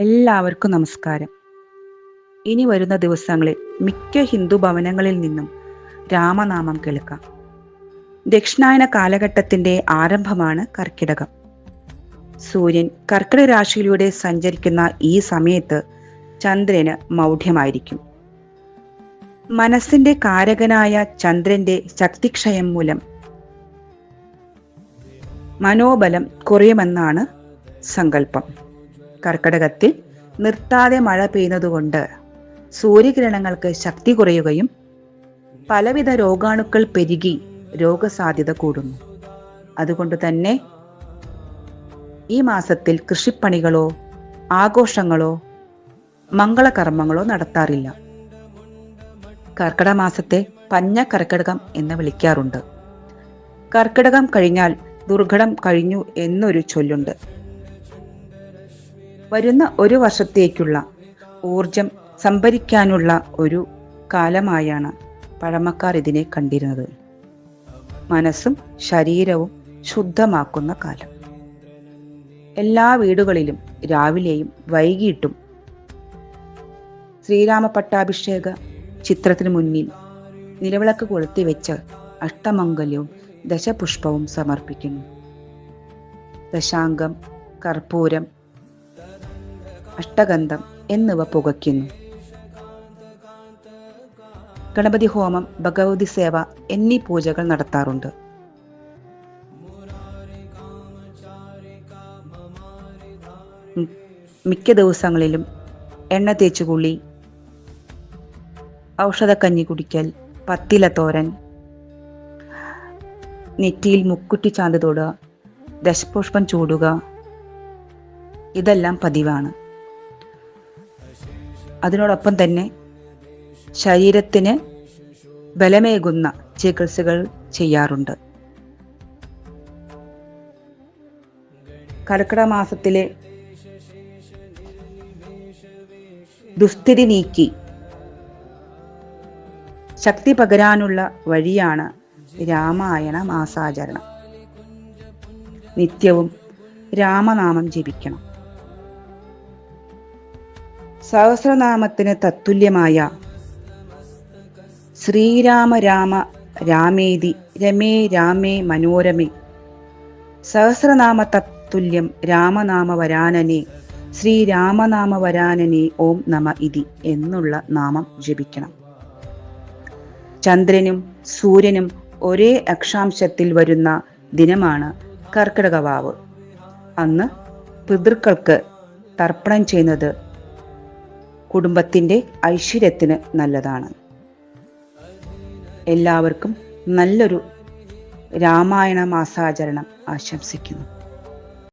എല്ലാവർക്കും നമസ്കാരം. ഇനി വരുന്ന ദിവസങ്ങളിൽ മിക്ക ഹിന്ദു ഭവനങ്ങളിൽ നിന്നും രാമനാമം കേൾക്കാം. ദക്ഷിണായന കാലഘട്ടത്തിന്റെ ആരംഭമാണ് കർക്കിടകം. സൂര്യൻ കർക്കിടക രാശിയിലൂടെ സഞ്ചരിക്കുന്ന ഈ സമയത്ത് ചന്ദ്രന് മൗഢ്യമായിരിക്കും. മനസ്സിന്റെ കാരകനായ ചന്ദ്രന്റെ ശക്തിക്ഷയം മൂലം മനോബലം കുറയുമെന്നാണ് സങ്കല്പം. കർക്കടകത്തിൽ നിർത്താതെ മഴ പെയ്യുന്നതുകൊണ്ട് സൂര്യകിരണങ്ങൾക്ക് ശക്തി കുറയുകയും പലവിധ രോഗാണുക്കൾ പെരുകി രോഗസാധ്യത കൂടുന്നു. അതുകൊണ്ട് തന്നെ ഈ മാസത്തിൽ കൃഷിപ്പണികളോ ആഘോഷങ്ങളോ മംഗളകർമ്മങ്ങളോ നടത്താറില്ല. കർക്കിടക മാസത്തെ പഞ്ഞ കർക്കിടകം എന്ന് വിളിക്കാറുണ്ട്. കർക്കിടകം കഴിഞ്ഞാൽ ദുർഘടം കഴിഞ്ഞു എന്നൊരു ചൊല്ലുണ്ട്. വരുന്ന ഒരു വർഷത്തേക്കുള്ള ഊർജം സംഭരിക്കാനുള്ള ഒരു കാലമായാണ് പഴമക്കാർ ഇതിനെ കണ്ടിരുന്നത്. മനസ്സും ശരീരവും ശുദ്ധമാക്കുന്ന കാലം. എല്ലാ വീടുകളിലും രാവിലെയും വൈകിട്ടും ശ്രീരാമ പട്ടാഭിഷേക ചിത്രത്തിന് മുന്നിൽ നിലവിളക്ക് കൊളുത്തി വെച്ച് അഷ്ടമംഗല്യവും ദശപുഷ്പവും സമർപ്പിക്കുന്നു. ദശാംഗം കർപ്പൂരം അഷ്ടഗന്ധം എന്നിവ പുകയ്ക്കുന്നു. ഗണപതി ഹോമം ഭഗവതി സേവ എന്നീ പൂജകൾ നടത്താറുണ്ട്. മിക്ക ദിവസങ്ങളിലും എണ്ണ തേച്ചുകുളി ഔഷധക്കഞ്ഞി കുടിക്കൽ പത്തില തോരൻ നെറ്റിയിൽ മുക്കുറ്റി ചാന്ത് തൊടുക ദശപുഷ്പം ചൂടുക ഇതെല്ലാം പതിവാണ്. അതിനോടൊപ്പം തന്നെ ശരീരത്തിന് ബലമേകുന്ന ചികിത്സകൾ ചെയ്യാറുണ്ട്. കർക്കിടക മാസത്തിലെ ദുസ്ഥിതി നീക്കി ശക്തി പകരാനുള്ള വഴിയാണ് രാമായണ മാസാചരണം. നിത്യവും രാമനാമം ജപിക്കണം. സഹസ്രനാമത്തിന് തത്തുല്യമായ ശ്രീരാമ രാമ രാമേതി രമേ രാമേ മനോരമേ. സഹസ്രനാമ തത്തുല്യം രാമനാമ വരാനനെ. ശ്രീരാമനാമ വരാനനെ ഓം നമ ഇതി എന്നുള്ള നാമം ജപിക്കണം. ചന്ദ്രനും സൂര്യനും ഒരേ അക്ഷാംശത്തിൽ വരുന്ന ദിനമാണ് കർക്കിടകവാവ് അന്ന് പിതൃക്കൾക്ക് തർപ്പണം ചെയ്യുന്നത് കുടുംബത്തിന്റെ ഐശ്വര്യത്തിന് നല്ലതാണ്. എല്ലാവർക്കും നല്ലൊരു രാമായണ മാസാചരണം ആശംസിക്കുന്നു.